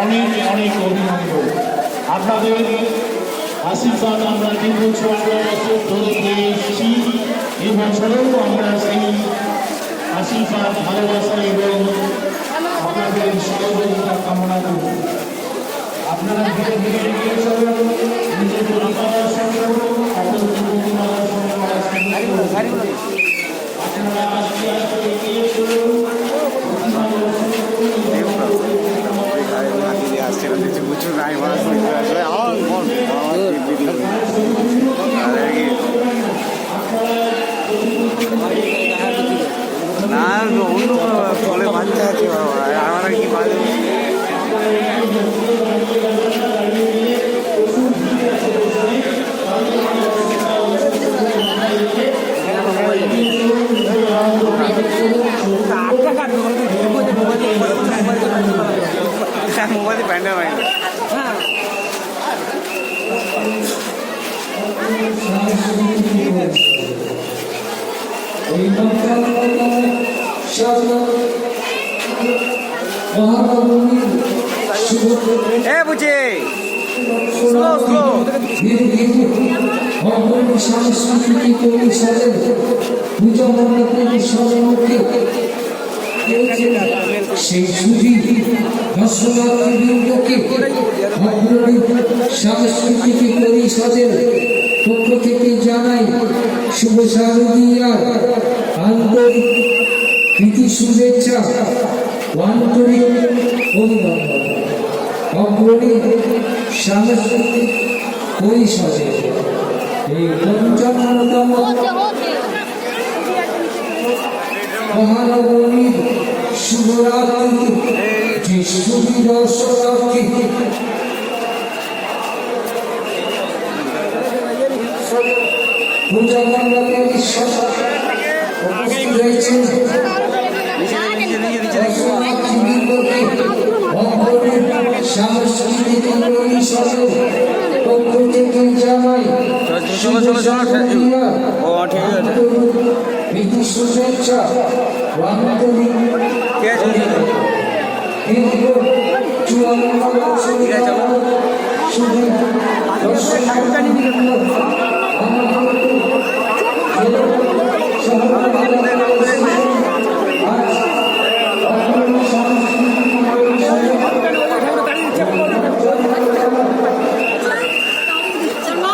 অনেক অনেক অভিনন্দন। আপনাদের আশীর্বাদ আমরা দীর্ঘ চৌদ্দ বছর ধরে পেয়ে এসেছি। এবছরেও আমরা সেই আশীর্বাদ, ভালোবাসা এবং আপনাদের সহযোগিতা কামনা করব। আপনারা ধীরে ধীরে নিজের 是饭一会儿送你回啊 মোবাইল প্যান্ডা মহানবমীর শুভ এ বুঝে। স্লো স্লো অঙ্গন সাংস্কৃতিক পরিষদের পূজা মণ্ডপের সম্মুখে সেই ছুটি দর্শনার্থীবৃন্দকে অগ্রণী সাংস্কৃতিক পরিষদের পক্ষ থেকে জানাই শুভ শারদীয়ার আন্তরিক প্রীতি শুভেচ্ছা আন্তরিক অভিনন্দন অগ্রণী সাংস্কৃতিক পরিষদে এই পঞ্চান্নতম মহানবমীর যে শুভি দর্শনার্থী পূজা মণ্ডপের উপস্থিত রয়েছেন সাংস্কৃতিক। প্রীতি শুভেচ্ছা বান্ধবী দীর্ঘ চুয়ান্ন বছর। শুধু দর্শনার্থী